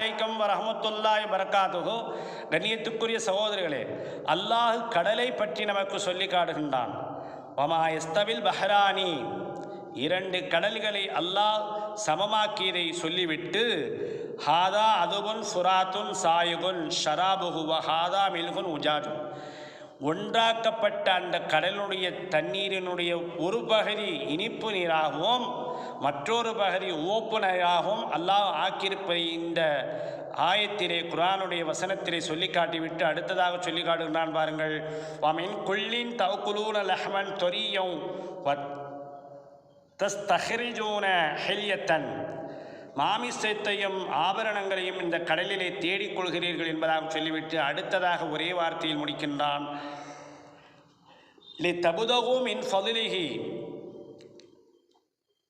வலைக்கம் வரமத்துல்லாய் வரகாத்துஹு கண்ணியத்துக்குரிய சகோதரிகளே அல்லாஹ் கடலை பற்றி நமக்கு சொல்லி காடுகின்றான் வமா எஸ்தவில் பஹ்ரானி. இரண்டு கடல்களை அல்லாஹ் சமமாக்கியதை சொல்லிவிட்டு ஹாதா அதுபுன் சுராத்துன் சாயுகுன் ஷராபுகுவ ஹாதா மில்குன் உஜாஜுன். ஒன்றாக்கப்பட்ட அந்த கடலுடைய தண்ணீரினுடைய ஒரு பகுதி இனிப்பு நீராகவும் மற்றொரு பகுதி உவப்பு நீராகவும் அல்லாஹ் ஆக்கியிருப்பதை இந்த ஆயத்திலே குரானுடைய வசனத்திலே சொல்லி காட்டிவிட்டு அடுத்ததாக சொல்லி காட்டுகிறான் பாருங்கள். வாமின் குள்ளின் தவக்குலூன லஹமன் தொரியும் தஸ்தஹரிஜூன ஹெல்யத்தன். மாமிசத்தையும் ஆபரணங்களையும் இந்த கடலிலே தேடிக் கொள்கிறீர்கள் என்பதாக சொல்லிவிட்டு அடுத்ததாக ஒரே வார்த்தையில் முடிக்கின்றான். லி தபுதகும் இன் ஃபதுலிஹி.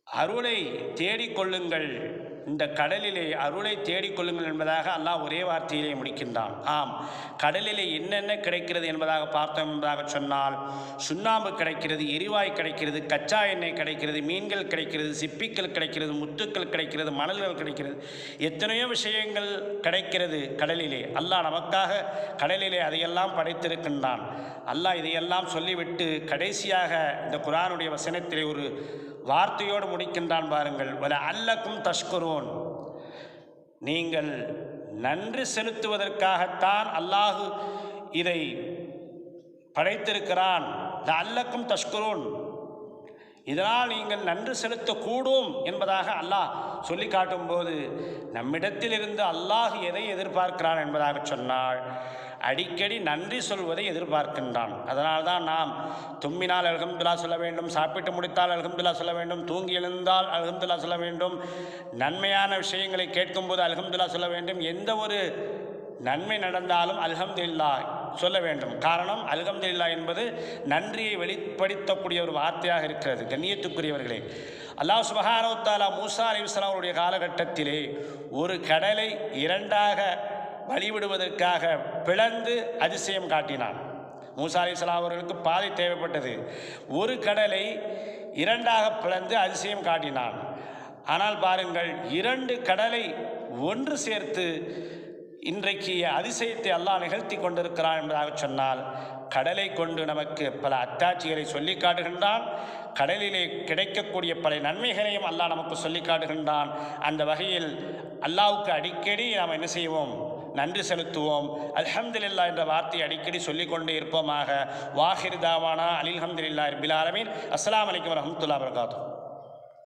அருளை தேடிக்கொள்ளுங்கள் இந்த கடலிலே அருளை தேடிக்கொள்ளுங்கள் என்பதாக அல்லாஹ் ஒரே வார்த்தையிலே முடிக்கின்றான். ஆம் கடலிலே என்னென்ன கிடைக்கிறது என்பதாக பார்த்தோம் என்பதாக சொன்னால் சுண்ணாம்பு கிடைக்கிறது எரிவாய் கிடைக்கிறது கச்சா எண்ணெய் கிடைக்கிறது மீன்கள் கிடைக்கிறது சிப்பிகள் கிடைக்கிறது முத்துக்கள் கிடைக்கிறது மணல்கள் கிடைக்கிறது. எத்தனையோ விஷயங்கள் கிடைக்கிறது கடலிலே. அல்லாஹ் நமக்காக கடலிலே அதையெல்லாம் படைத்திருக்கின்றான். அல்லாஹ் இதையெல்லாம் சொல்லிவிட்டு கடைசியாக இந்த குரானுடைய வசனத்திலே ஒரு வார்த்தையோடு முடிக்கின்றான் பாருங்கள். வல அல்லக்கும் தஷ்குரோன் நீங்கள் நன்றி செலுத்துவதற்காகத்தான் அல்லாஹு இதை படைத்திருக்கிறான். அல்லக்கும் தஷ்குரோன். இதனால் நீங்கள் நன்றி செலுத்தக்கூடும் என்பதாக அல்லாஹ் சொல்லி காட்டும்போது நம்மிடத்திலிருந்து அல்லாஹ் எதை எதிர்பார்க்கிறான் என்பதாக சொன்னால் அடிக்கடி நன்றி சொல்வதை எதிர்பார்க்கின்றான். அதனால் தான் நாம் தும்மினால் அல்ஹம்துல்லா சொல்ல வேண்டும் சாப்பிட்டு முடித்தால் அல்ஹம்துல்லா சொல்ல வேண்டும் தூங்கி எழுந்தால் அல்ஹம்துல்லா சொல்ல வேண்டும் நன்மையான விஷயங்களை கேட்கும்போது அல்ஹம்துல்லா சொல்ல வேண்டும் எந்த ஒரு நன்மை நடந்தாலும் அல்ஹம்துல்லா சொல்ல வேண்டும். காரணம் அல்ஹம்துல்லா என்பது நன்றியை வெளிப்படுத்தக்கூடிய ஒரு வார்த்தையாக இருக்கிறது. கண்ணியத்துக்குரியவர்களே அல்லாஹ் சுபஹானோ தாலா மூசா அலிஸ்லாம் அவருடைய காலகட்டத்திலே ஒரு கடலை இரண்டாக வழிவிடுவதற்காக பிளந்து அதிசயம் காட்டினான். மூசா அலிஸ்லாம் அவர்களுக்கு பாதை தேவைப்பட்டது. ஒரு கடலை இரண்டாக பிளந்து அதிசயம் காட்டினான். ஆனால் பாருங்கள் இரண்டு கடலை ஒன்று சேர்த்து இன்றைக்கு அதிசயத்தை அல்லாஹ் நிகழ்த்தி கொண்டிருக்கிறான் என்பதாக சொன்னால் கடலை கொண்டு நமக்கு பல அத்தாட்சிகளை சொல்லி காட்டுகின்றான். கடலிலே கிடைக்கக்கூடிய பல நன்மைகளையும் அல்லாஹ் நமக்கு சொல்லி காட்டுகின்றான். அந்த வகையில் அல்லாவுக்கு அடிக்கடி நாம் என்ன செய்வோம்? நன்றி செலுத்துவோம். அல்ஹம்துலில்லா என்ற வார்த்தையை அடிக்கடி சொல்லிக்கொண்டே இருப்போமாக. வாஹிர் தாவானா அலில்ஹம்துலில்லா பில் ஆலமீன். அஸ்ஸலாமு அலைக்கும் வரஹ்மத்துல்லாஹி